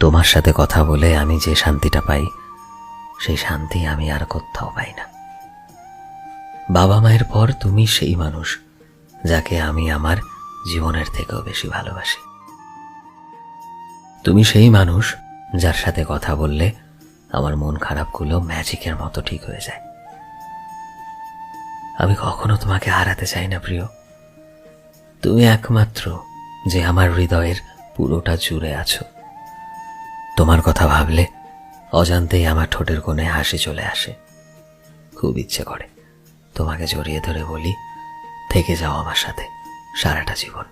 তোমার সাথে কথা বলে আমি যে শান্তিটা পাই, সেই শান্তি আমি আর কোথাও পাই না। বাবা মায়ের পর তুমি সেই মানুষ যাকে আমি আমার জীবনের থেকেও বেশি ভালোবাসি। তুমি সেই মানুষ যার সাথে কথা বললে আমার মন খারাপগুলো ম্যাজিকের মতো ঠিক হয়ে যায়। আমি কখনো তোমাকে হারাতে চাই না, প্রিয়। তুমি একমাত্র যে আমার হৃদয়ের পুরোটা জুড়ে আছো। তোমার কথা ভাবলে অজান্তেই আমার ঠোঁটের কোণে হাসি চলে আসে। খুব ইচ্ছে করে। তোমাকে জড়িয়ে ধরে বলি, থেকে যাও আমার সাথে সারাটা জীবন।